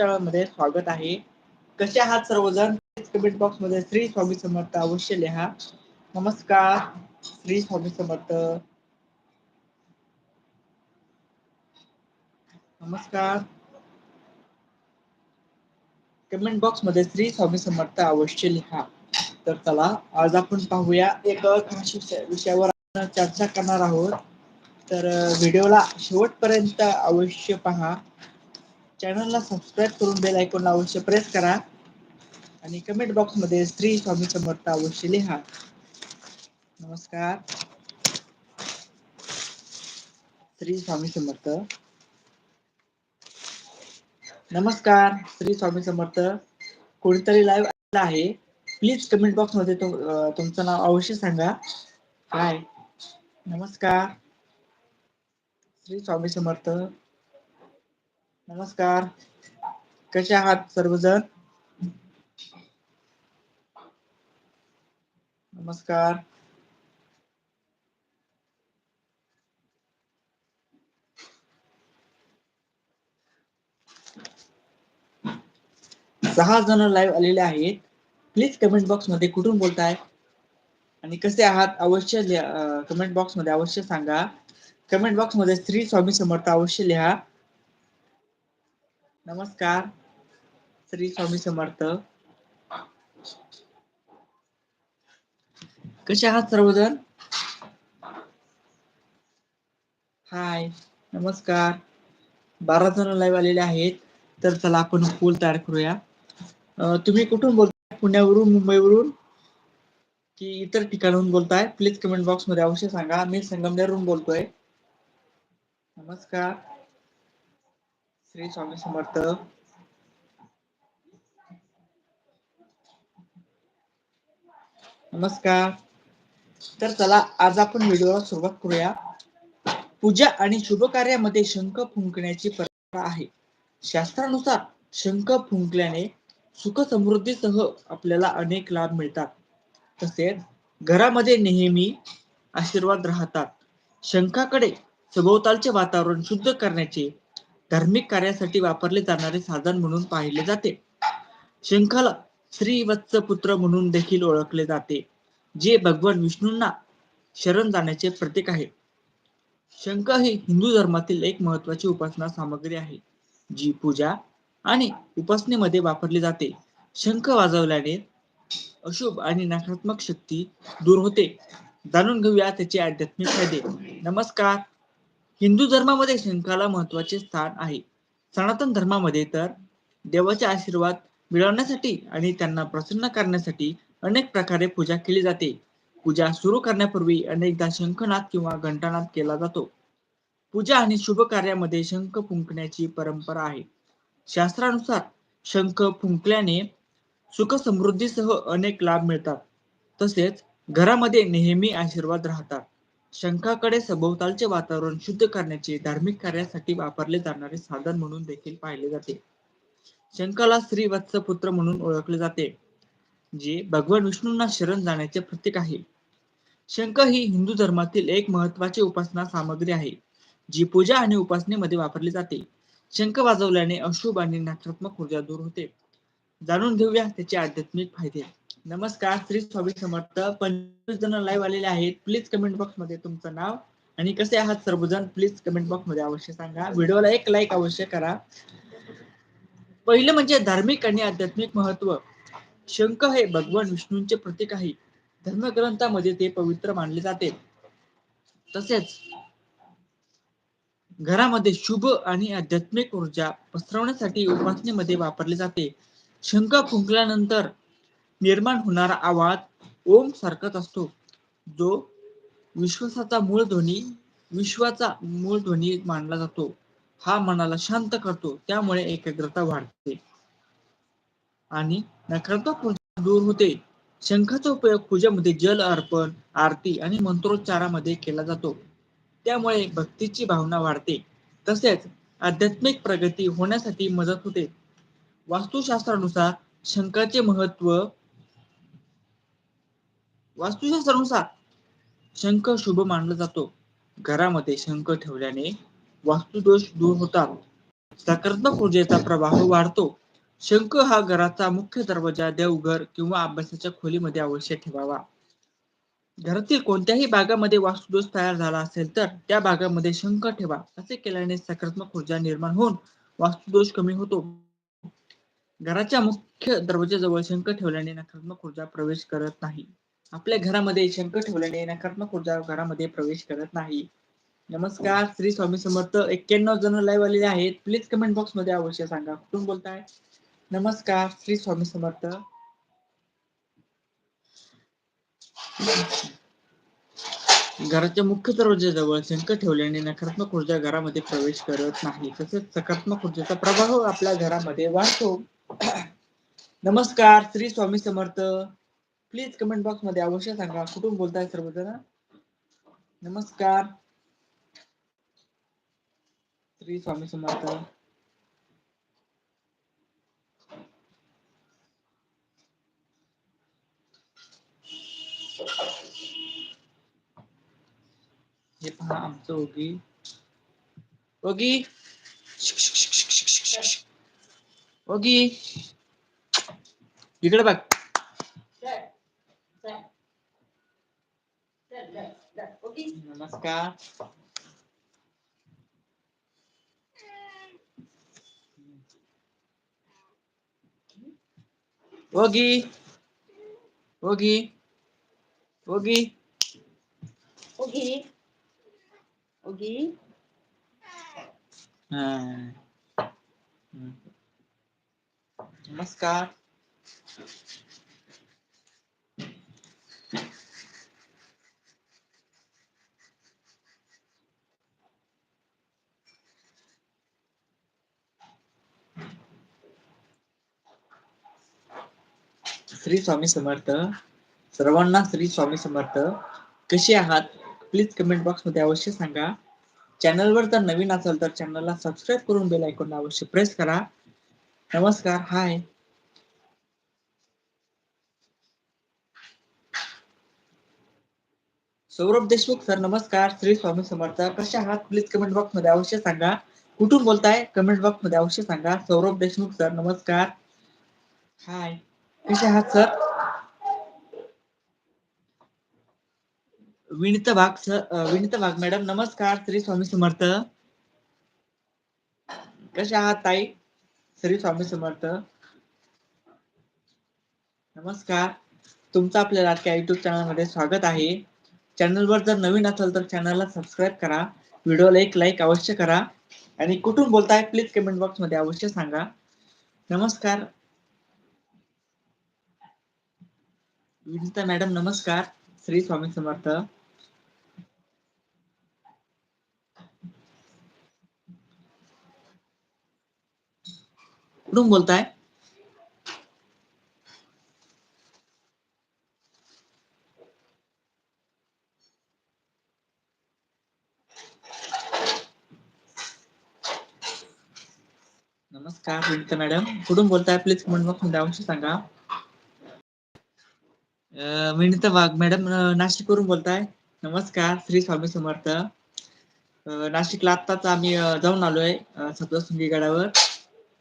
मध्ये स्वागत आहे. कसे आहात सर्वजण? कमेंट बॉक्समध्ये श्री स्वामी समर्थ अवश्य लिहा. नमस्कार श्री स्वामी समर्थ. नमस्कार. कमेंट बॉक्समध्ये श्री स्वामी समर्थ अवश्य लिहा. तर चला आज आपण पाहूया एक खास विषयावर चर्चा करणार आहोत. तर व्हिडिओला शेवटपर्यंत अवश्य पहा. चॅनलला सबस्क्राईब करून बेल आयकॉनला अवश्य प्रेस करा. आणि कमेंट बॉक्समध्ये श्री स्वामी समर्थ अवश्य लिहा. नमस्कार. श्री स्वामी समर्थ. नमस्कार श्री स्वामी समर्थ. कोणीतरी लाईव्ह आहे. प्लीज कमेंट बॉक्समध्ये तुमचं नाव अवश्य सांगा. काय नमस्कार. श्री स्वामी समर्थ. नमस्कार. कसे आहात सर्वजण? नमस्कार. सहा जण लाईव्ह आलेले आहेत. प्लीज कमेंट बॉक्समध्ये कुठून बोलताय? आणि कसे आहात? अवश्य कमेंट बॉक्समध्ये अवश्य सांगा. कमेंट बॉक्समध्ये श्री स्वामी समर्थ अवश्य लिहा. नमस्कार. श्री स्वामी समर्थ. कसे आहात सर्वजण? हाय नमस्कार. बारा जण लाईव्ह आलेले आहेत तर चला आपण पूल तयार करूया. तुम्ही कुठून बोलताय? पुण्यावरून मुंबईवरून? की इतर ठिकाणून बोलताय? प्लीज कमेंट बॉक्समध्ये अवश्य सांगा. मी संगमनेरवरून बोलतोय. नमस्कार. श्री स्वामी समर्थ. नमस्कार. तर चला आज आपण व्हिडिओला सुरुवात करूया. पूजा आणि शुभ कार्यामध्ये शंख फुंकण्याची परंपरा आहे. शास्त्रानुसार शंख फुंकल्याने सुख समृद्धीसह आपल्याला अनेक लाभ मिळतात. तसेच घरामध्ये नेहमी आशीर्वाद राहतात. शंखाकडे सभोवतालचे वातावरण शुद्ध करण्याचे धार्मिक कार्यासाठी वापरले जाणारे साधन म्हणून पाहिले जाते. शंखाला श्रीवत्स पुत्र म्हणून देखील ओळखले जाते जे भगवान विष्णूंना शरण जाण्याचे प्रतीक आहे. शंख ही हिंदू धर्मातील एक महत्वाची उपासना सामग्री आहे जी पूजा आणि उपासनेमध्ये वापरली जाते. शंख वाजवल्याने अशुभ आणि नकारात्मक शक्ती दूर होते. जाणून घेऊया त्याचे आध्यात्मिक फायदे. नमस्कार. हिंदू धर्मामध्ये शंखाला महत्त्वाचे स्थान आहे. सनातन धर्मामध्ये तर देवाचे आशीर्वाद मिळवण्यासाठी आणि त्यांना प्रसन्न करण्यासाठी अनेक प्रकारे पूजा केली जाते. पूजा सुरू करण्यापूर्वी अनेकदा शंखनाद किंवा घंटानाद केला जातो. पूजा आणि शुभ कार्यामध्ये शंख फुंकण्याची परंपरा आहे. शास्त्रानुसार शंख फुंकल्याने सुख समृद्धीसह अनेक लाभ मिळतात. तसेच घरामध्ये नेहमी आशीर्वाद राहतात. शंखाकडे सभोवतालचे वातावरण शुद्ध करण्याचे धार्मिक कार्यासाठी वापरले जाणारे साधन म्हणून देखील पाहिले जाते. शंखाला श्रीवत्स पुत्र म्हणून ओळखले जाते जे भगवान विष्णूंना शरण जाण्याचे प्रतीक आहे. शंख ही हिंदू धर्मातील एक महत्वाची उपासना सामग्री आहे जी पूजा आणि उपासनेमध्ये वापरली जाते. शंख वाजवल्याने अशुभ आणि नकारात्मक ऊर्जा दूर होते. जाणून घेऊया त्याचे आध्यात्मिक फायदे. नमस्कार श्री स्वामी समर्थ. पंचवीस जण लाईव्ह आलेले आहेत. प्लीज कमेंट बॉक्समध्ये तुमचं नाव आणि कसे आहात सर्वजण? प्लीज कमेंट बॉक्समध्ये अवश्य सांगा. व्हिडिओला एक लाईक अवश्य करा. पहिलं म्हणजे धार्मिक आणि आध्यात्मिक महत्त्व. शंख हे भगवान विष्णूंचे प्रतीक आहे. धर्मग्रंथामध्ये ते पवित्र मानले जाते. तसेच घरामध्ये शुभ आणि आध्यात्मिक ऊर्जा पसरवण्यासाठी उपासनेमध्ये वापरले जाते. शंख फुंकल्यानंतर निर्माण होणारा आवाज ओम सारखाच असतो. जो विश्वासाचा मूळ ध्वनी विश्वाचा मूळ ध्वनी मानला जातो. हा मनाला शांत करतो त्यामुळे एकाग्रता वाढते. आणि नकारात्मक दूर होते. शंखाचा उपयोग पूजेमध्ये जल अर्पण आरती आणि मंत्रोच्चारामध्ये केला जातो. त्यामुळे भक्तीची भावना वाढते. तसेच आध्यात्मिक प्रगती होण्यासाठी मदत होते. वास्तुशास्त्रानुसार शंखाचे महत्त्व वास्तुशास्त्रानुसार शंख शुभ मानला जातो. घरामध्ये शंख ठेवल्याने वास्तुदोष दूर होतात. सकारात्मक ऊर्जेचा प्रवाह वाढतो. शंख हा घराचा मुख्य दरवाजा देवघर किंवा अभ्यासाच्या खोलीमध्ये अवश्य ठेवावा. घरातील कोणत्याही भागामध्ये वास्तुदोष तयार झाला असेल तर त्या भागामध्ये शंख ठेवा. असे केल्याने सकारात्मक ऊर्जा निर्माण होऊन वास्तुदोष कमी होतो. घराच्या मुख्य दरवाजाजवळ शंख ठेवल्याने नकारात्मक ऊर्जा प्रवेश करत नाही. आपल्या घरामध्ये शंख ठेवल्याने नकारात्मक ऊर्जा घरामध्ये प्रवेश करत नाही. नमस्कार श्री स्वामी समर्थ एक्क्याण्णव जण लाईव्ह आलेले आहेत. प्लीज कमेंट बॉक्समध्ये अवश्य सांगा. कुठून बोलताय? नमस्कार श्री स्वामी समर्थ. घराच्या मुख्य दरवाजाजवळ शंख ठेवल्याने नकारात्मक ऊर्जा घरामध्ये प्रवेश करत नाही. तसेच सकारात्मक ऊर्जेचा प्रभाव आपल्या घरामध्ये वाढतो. नमस्कार Shri Swami Samarth. Please comment box मध्ये अवश्य संगा. सांगा कुठून बोलताय सर्वजण नमस्कार. श्री स्वामी समर्थ. हे पहा आमचं ओगी. ओगी. ओगी. इकडे बघ. garrafa. Ogui! Ogui! Ogui! Ogui! Ô Ah. Namaskar! Shri Swami समर्थ. सर्वांना श्री स्वामी समर्थ. कसे आहात? प्लीज कमेंट बॉक्समध्ये अवश्य सांगा. चॅनलवर जर नवीन असाल तर चॅनलला सबस्क्राईब करून बेल आयकॉन अवश्य प्रेस करा. नमस्कार हाय सौरभ देशमुख सर नमस्कार. श्री स्वामी समर्थ. कसे आहात? प्लीज कमेंट बॉक्समध्ये अवश्य सांगा. कुठून बोलताय? कमेंट बॉक्समध्ये अवश्य सांगा. सौरभ देशमुख सर नमस्कार. हाय कशा आहात sir. Vinit Wagh sir Vinit Wagh madam नमस्कार श्री स्वामी समर्थ. कशा आहात ताई? श्री स्वामी समर्थ. नमस्कार. तुमचं आपल्या लाडक्या युट्यूब चॅनलमध्ये स्वागत आहे. चॅनलवर जर नवीन असाल तर चॅनलला सबस्क्राईब करा. व्हिडिओला एक लाईक अवश्य करा. आणि कुठून बोलताय प्लीज कमेंट बॉक्समध्ये अवश्य सांगा. नमस्कार. विनिता मॅडम नमस्कार. श्री स्वामी समर्थ. कुठून बोलताय? नमस्कार विनिता मॅडम. कुठून बोलताय? प्लीज म्हणून मग मध्ये सांगा. विनिता वाघ. मॅडम नाशिक नाशिकवरून बोलताय. नमस्कार. श्री स्वामी समर्थ. नाशिकला आत्ताच आम्ही जाऊन आलोय अं, सप्तशृंगी गडावर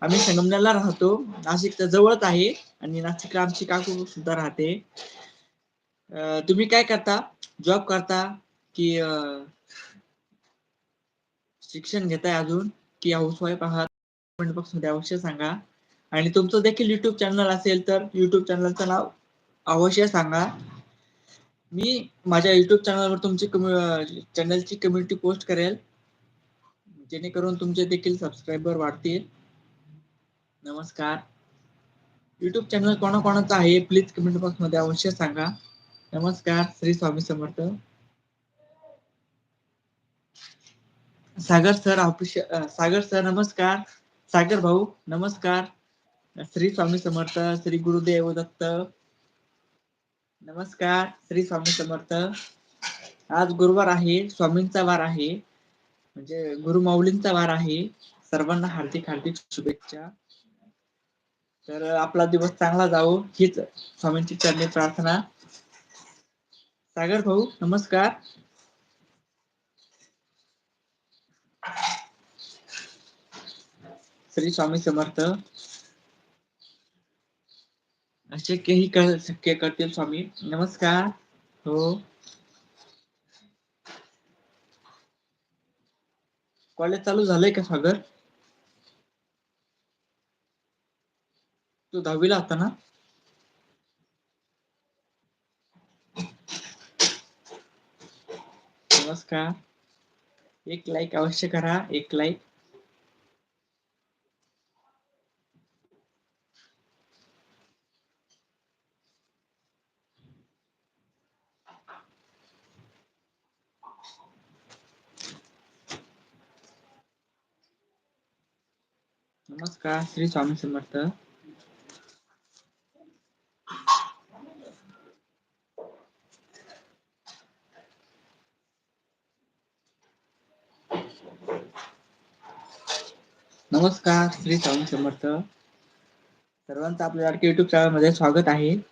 आम्ही संगमनेरला राहतो. नाशिक जवळच आहे आणि नाशिकला आमची काकू सुद्धा राहते. तुम्ही काय करता? जॉब करता की शिक्षण घेताय अजून की हाऊसवाईफ आहात? कमेंट बॉक्समध्ये अवश्य सांगा. आणि तुमचं देखील युट्यूब चॅनल असेल तर युट्यूब चॅनलचं नाव अवश्य सांगा. मी माझ्या युट्यूब चॅनलवर तुमची चॅनलची कम्युनिटी पोस्ट करेल. जेणेकरून तुमचे देखील सबस्क्रायबर वाढतील. नमस्कार. युट्यूब चॅनल कोणाकोणाचा आहे प्लीज कमेंट बॉक्समध्ये अवश्य सांगा. नमस्कार Shri Swami Samarth. Sagar sir office Sagar sir नमस्कार. सागर भाऊ नमस्कार. श्री स्वामी समर्थ श्री गुरुदेव दत्त. नमस्कार श्री स्वामी समर्थ. आज गुरुवार आहे स्वामींचा वार आहे म्हणजे गुरुमाऊलींचा वार आहे. सर्वांना हार्दिक हार्दिक शुभेच्छा. तर आपला दिवस चांगला जावो हीच स्वामींची चरणी प्रार्थना. सागर भाऊ नमस्कार. श्री स्वामी समर्थ. अशक्यही कर शक्य करतील स्वामी. नमस्कार. हो. कॉलेज चालू झालंय का सागर? तू दहावीला होता ना? नमस्कार. एक लाईक अवश्य करा. एक लाईक नमस्कार श्री स्वामी समर्थ. नमस्कार श्री स्वामी समर्थ. सर्वांचं आपल्या लाडकी युट्यूब चॅनलमध्ये स्वागत आहे.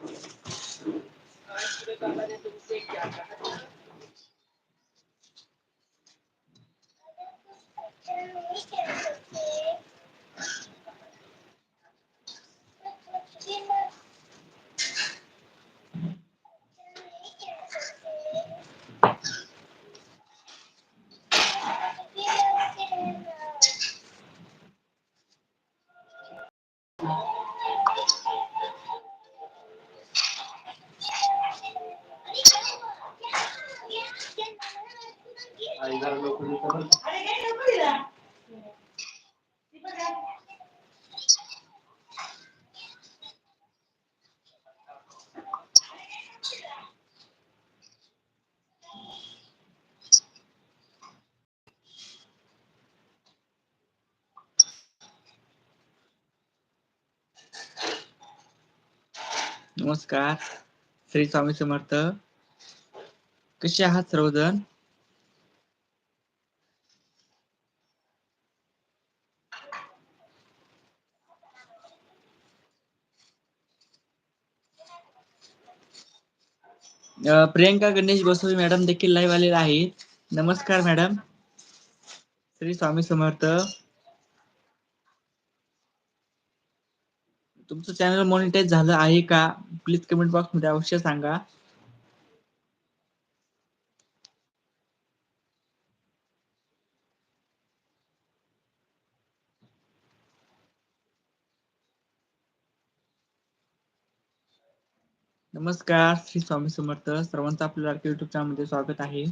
Thank you. नमस्कार. श्री स्वामी समर्थ. कसे आहात सर्वजण? प्रियंका गणेश गोसावी मॅडम देखील लाईव्ह आलेला आहे नमस्कार मॅडम. श्री स्वामी समर्थ. तुमचं चॅनल मॉनिटाईज झालं आहे का? प्लीज कमेंट बॉक्समध्ये अवश्य सांगा. नमस्कार श्री स्वामी समर्थ. सर्वांचं आपल्या युट्यूब चॅनलमध्ये स्वागत आहे.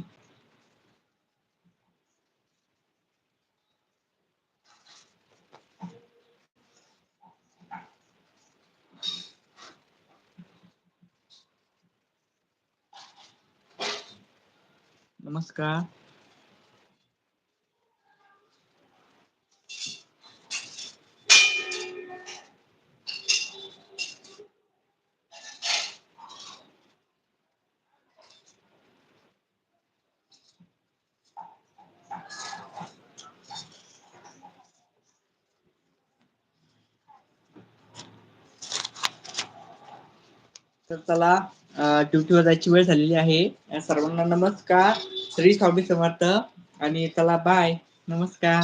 नमस्कार. तर चला ड्युटीवर जायची वेळ झालेली आहे. सर्वांना नमस्कार. श्री स्वामी समर्थ. आणि चला बाय नमस्कार.